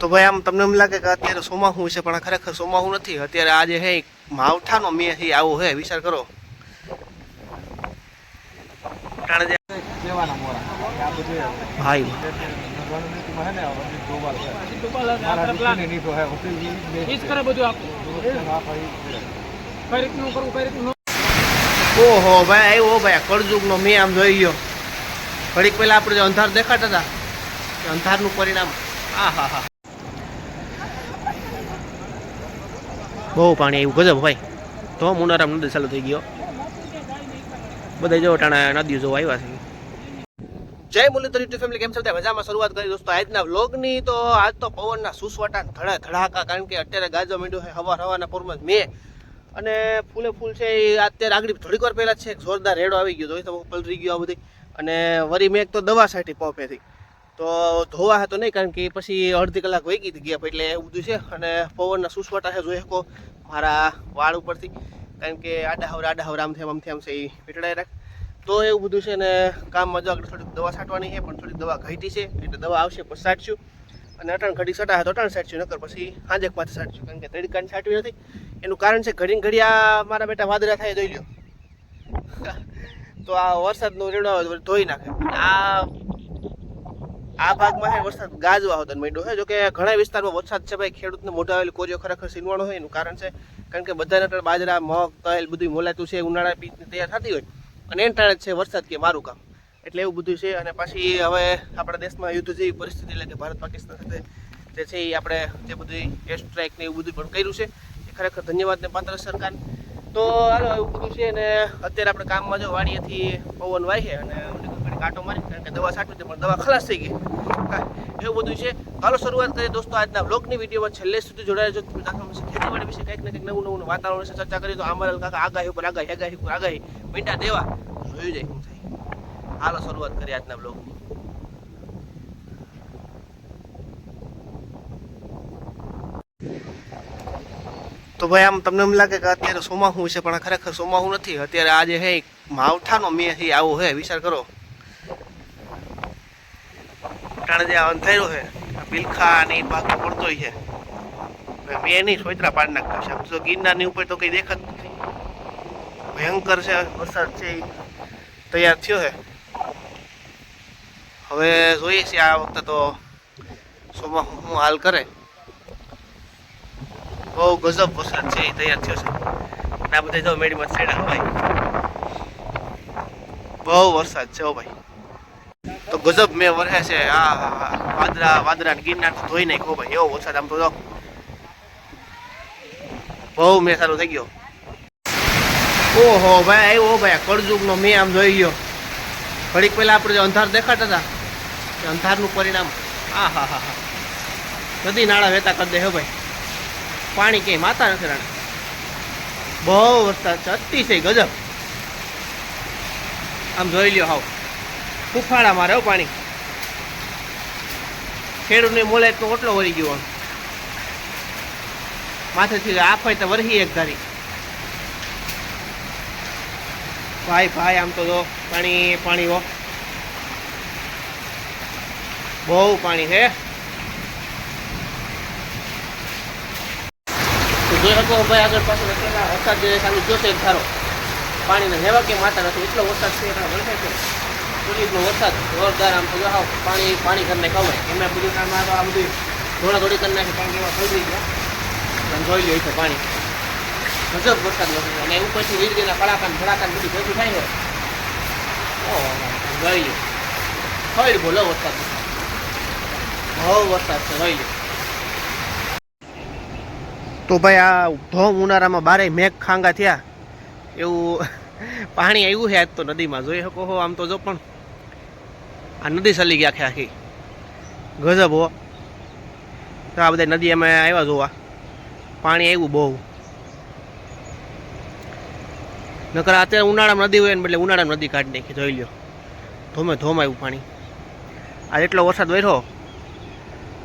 તો ભાઈ આમ તમને એમ લાગે કે અત્યારે સોમાહું છે પણ ખરેખર સોમાહું નથી. અત્યારે આજે હે માવઠાનો મેં હે આવો હે વિચાર કરો. ભાઈ. ને ન ઓહો ભાઈ આવ્યો ભાઈ કળજુગનો મેં આમ જોઈ ગયો. ઘડીક પહેલા આપણે અંધાર દેખાતા હતા. અંધારનું પરિણામ. આ હા હા. બહુ પાણી આવ્યું. ગજબ ભાઈ. તો મુનારામ નદી ચાલુ થઈ ગયો. બધા જો ટાણા નદીઓ જોવા આવ્યા છે. જય મુરલીધર યુટ્યુબ ફેમિલી, કેમ છો? બધા મજામાં? શરૂઆત કરી દોસ્તો, આજના વ્લોગની તો આજ તો પવનના સુસવાટા ધડા ધડાકા, કારણ કે અત્યારે ગાજો મીંડું છે હવા હવાના પૂરમાં મેં. અને ફૂલે ફૂલ છે એ અત્યારે આગળ થોડીક વાર પહેલા છે. જોરદાર રેડો આવી ગયો તો પલરી ગયો આ બધી. અને વરી મેં એક તો દવા સાટી પંપેથી. તો ધોવા હતો નહીં, કારણ કે પછી અડધી કલાક વહી ગઈ ગયા એટલે એવું બધું છે. અને પવનના સુસવાટા છે, જોઈ શકો મારા વાળ ઉપરથી, કારણ કે આડા હવર આડા હવર આમ થેમ આમ થેમ છે એ પીટડાઈ રાખ. તો એવું બધું છે ને કામમાં જો આગળ થોડીક દવા છાંટવાની છે, પણ થોડીક દવા ઘટી છે, એટલે દવા આવશે પછી છાંટશું. અને અટણ ઘડી સટા તો અટણ છાંટશું, નકર પછી સાંજે પાછું છાંટશું, કારણ કે તડી કાન છાંટવી નથી. એનું કારણ છે ઘડી ઘડિયા મારા બેટા વાદળા થાય જોઈ લો તો આ વરસાદનો રેડવા ધોઈ નાખે. આ આ ભાગમાં હે વરસાદ ગાજવા હોતો માંડ્યો છે. જો કે ઘણા વિસ્તારમાં વરસાદ છે ભાઈ. ખેડૂતને મોઢા આવેલી કોરીઓ ખરેખર સીનવાનો હોય એનું કારણ છે. કારણ કે બધાને અત્યારે બાજરા, મગ, તલ બધું મોલાતું છે. ઉનાળા બીજને તૈયાર થતી હોય. અને એને ટાણે છે વરસાદ કે મારું કામ. એટલે એવું બધું છે. અને પાછી હવે આપણા દેશમાં યુદ્ધ જેવી પરિસ્થિતિ એટલે કે ભારત પાકિસ્તાન સાથે જે છે એ આપણે જે બધું એર સ્ટ્રાઇક ને એવું બધું પણ કર્યું છે. એ ખરેખર ધન્યવાદને પાત્ર સરકાર તો હાલો, એવું બધું છે. ને અત્યારે આપણે કામમાં જો વાડીએથી પવન વાય છે અને કાંટો મારી કારણ કે દવા છાંટવી હતી પણ દવા ખલાસ થઈ ગઈ. એવું બધું છે. ચાલો શરૂઆત કરીએ દોસ્તો આજના બ્લોગની વિડીયોમાં. છેલ્લે સુધી જોડાયેલો જો ખેતીવાડી વિશે કંઈક ને કંઈક નવું નવું વાતાવરણ વિશે ચર્ચા કરીએ તો અમારા કાકા આગાહી ઉપર, આગાહી આગાહી ઉપર, આગાહી. મીંડા દેવા. જોયું જાય શું થાય. હાલો શરૂઆત કરીએ આજના બ્લોગની તો ભાઈ આમ તમને એમ લાગે કે અત્યારે સોમાહું છે, પણ ખરેખર સોમાહું નથી. અત્યારે આજે હે માવઠાનો મેં આવો હે, વિચાર કરો. ટાણે જે આ અંધાર્યો છે બિલખા ને એ ભાગ પડતોય છે. મેં નહીં સોયત્રા પાડી નાખ્યો છે આમ તો ગિરનારની ઉપર તો કંઈ દેખાતું નથી. ભયંકર છે, વરસાદ છે એ તૈયાર થયો છે. હવે જોઈએ છીએ આ વખતે તો શોમાં હું હાલ કરે. બહુ ગજબ વરસાદ છે એ તૈયાર થયો છે. આ બધા જો મેડીમાં સાઈડ ભાઈ બહુ વરસાદ છે હો ભાઈ. તો ગજબ મેં વરસે છે. આ વાદળા ને ગિરનાર તો ધોઈ નાખ્યો ભાઈ. એવો વરસાદ આમ તો બહુ મેં સારું થઈ ગયો. ઓહો ભાઈ આવ્યો ભાઈ. કળજુગ કળજુગનો મેં આમ જોઈ ગયો. ઘડીક પહેલા આપણે જે અંધાર દેખાતા હતા, એ અંધારનું પરિણામ. આ હા હા હા. નદી નાળા વહેતા કરી દે હો ભાઈ. પાણી ક્યાંય માતા નથી રાણા. બહુ વરસાદ છે. અતિશય ગજબ. આમ જોઈ લ્યો હાવ. ફૂફાડા મારે હો પાણી. ખેડૂતને તો ઓટલો વળી ગયો. માથેથી આફાય તો વરહી એક ધારી. ભાઈ ભાઈ, આમ તો પાણી પાણી હો. બહુ પાણી છે જોઈ શકો આગળ પાછળ વરસાદ ચાલુ જોશે ધારો. પાણીને હેવા કે માતા નથી? એટલો વરસાદ છે, એટલે વરસે છે. પુલીસનો વરસાદ જોરદાર આમ હાવ પાણી પાણી કરીને ખવાય એમાં બધું કામ આ બધું ધોળા ધોળી કરી નાખે, કારણ કે પલળી ગયા અને જોઈ લ્યો છે પાણી. ગજબ વરસાદ વરસે અને ઉપરથી વીજળીના કડાકાન, ભડાકાન બધી ભેગું થાય હોય ઓહો જોઈ લ્યો. ખબર બોલો વરસાદ. બહુ વરસાદ છે, જોઈ તો ભાઈ આ ધોમ ઉનાળામાં બારે મેઘ ખાંગા થયા. એવું પાણી આવ્યું છે આજ તો નદીમાં. જોઈ શકો હો, આમ તો જો પણ આ નદી સલી ગયા આખી આખી. ગજબ હો. તો આ બધા નદી અમે આવ્યા જોવા. પાણી આવ્યું બહુ. નકર અત્યારે ઉનાળામાં નદી હોય ને એટલે ઉનાળામાં નદી કાઢી નાખી, જોઈ લ્યો. ધોમે ધોમ આવ્યું પાણી. આ એટલો વરસાદ વહેરો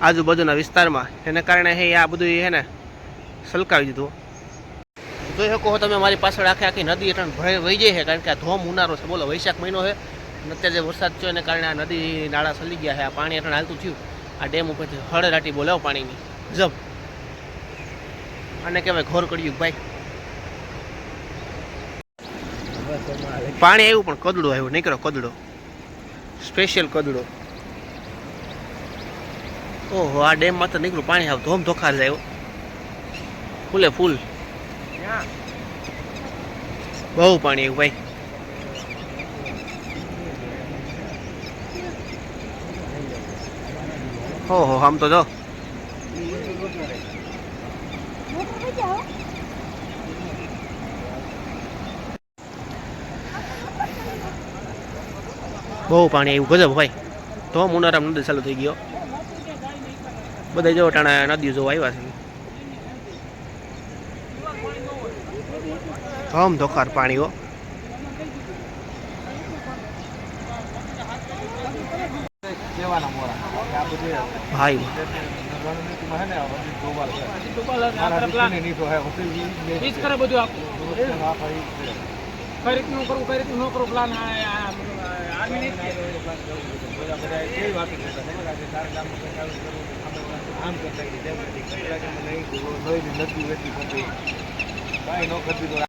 આજુબાજુના વિસ્તારમાં, એને કારણે હે આ બધું હે ને સલકાવી દીધું. જોઈ શકો તમે, મારી પાછળ આખી આખી નદી એટલે ભરાઈ વહી જાય છે, કારણ કે આ ધોમ ઉનાળો છે. બોલો, વૈશાખ મહિનો છે. અત્યારે જે વરસાદ થયો એને કારણે આ નદી નાળા સલી ગયા છે, આ પાણી એટલે હાલતું થયું. આ ડેમ ઉપરથી હળરાટી બોલાવો પાણીની. જબ અને કહેવાય ઘોર કર્યું ભાઈ. પાણી આવ્યું પણ કદડો આવ્યો, નીકળો કદડો. સ્પેશિયલ કદડો. ઓહો, આ ડેમમાં તો નીકળ્યું, પાણી આવ, ધોમ ધોખા જાય ફૂલે ફૂલ. બહુ પાણી આવ્યું, ભાઈ. ઓહો, આમ તો જો. બહુ પાણી આવ્યું. ગજબ ભાઈ. તો મુનારામ નદી ચાલુ થઈ ગયો. બધા જો ટાણા નદીઓ જોવા આવ્યા છે. ધમ ધોકાર પાણીઓ કેવાના મોરા. આ બધી ભાઈ. રણનીતિમાં હે ને આ ડોબાલ છે. પછી મારા દીકરીને નીકળો હે હોટેલ ઈ જ કરે બધું આપણું આ ભાઈ કઈ રીતનું કરવું કઈ રીતનું ન કરવું પ્લાન આર્મી નહીં બધા બધા કેવી વાતો કરતા ખબર આજે તારા કરવું, આમ કરતા. ન તો